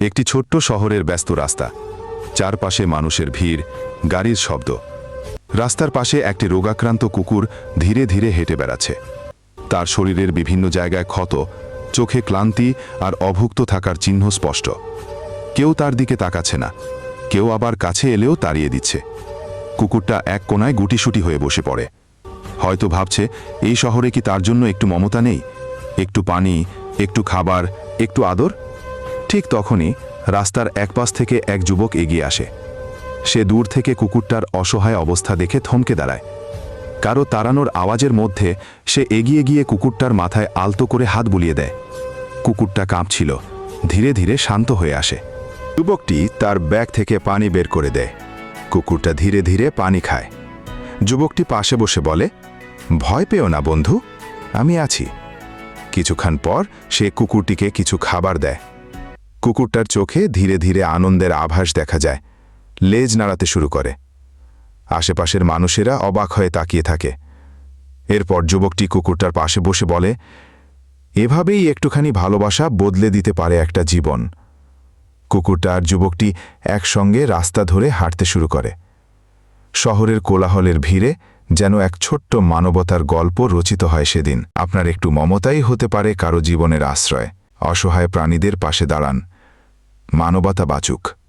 একটি ছোট্ট শহরের ব্যস্ত রাস্তা। চারপাশে মানুষের ভিড়, গাড়ির শব্দ। রাস্তার পাশে একটি রোগাক্রান্ত কুকুর ধীরে ধীরে হেঁটে বেড়াচ্ছে। তার শরীরের বিভিন্ন জায়গায় ক্ষত, চোখে ক্লান্তি আর অভুক্ত থাকার চিহ্ন স্পষ্ট। কেউ তার দিকে তাকাচ্ছে না, কেউ আবার কাছে এলেও তাড়িয়ে দিচ্ছে। কুকুরটা এক কোনায় গুটিসুটি হয়ে বসে পড়ে। হয়তো ভাবছে, এই শহরে কি তার জন্য একটু মমতা নেই? একটু পানি, একটু খাবার, একটু আদর? ঠিক তখনই রাস্তার এক পাশ থেকে এক যুবক এগিয়ে আসে। সে দূর থেকে কুকুরটার অসহায় অবস্থা দেখে থমকে দাঁড়ায়। কারও তাড়ানোর আওয়াজের মধ্যে সে এগিয়ে গিয়ে কুকুরটার মাথায় আলতো করে হাত বুলিয়ে দেয়। কুকুরটা কাঁপছিল, ধীরে ধীরে শান্ত হয়ে আসে। যুবকটি তার ব্যাগ থেকে পানি বের করে দেয়। কুকুরটা ধীরে ধীরে পানি খায়। যুবকটি পাশে বসে বলে, ভয় পেও না বন্ধু, আমি আছি। কিছুক্ষণ পর সে কুকুরটিকে কিছু খাবার দেয়। কুকুরটার চোখে ধীরে ধীরে আনন্দের আভাস দেখা যায়। লেজ নাড়াতে শুরু করে। আশেপাশের মানুষেরা অবাক হয়ে তাকিয়ে থাকে। এরপর যুবকটি কুকুরটার পাশে বসে বলে, এভাবেই একটুখানি ভালোবাসা বদলে দিতে পারে একটা জীবন। কুকুরটা আর যুবকটি একসঙ্গে রাস্তা ধরে হাঁটতে শুরু করে। শহরের কোলাহলের ভিড়ে যেন এক ছোট্ট মানবতার গল্প রচিত হয় সেদিন। আপনার একটু মমতাই হতে পারে কারও জীবনের আশ্রয়। অসহায় প্রাণীদের পাশে দাঁড়ান। মানবতা বাঁচুক।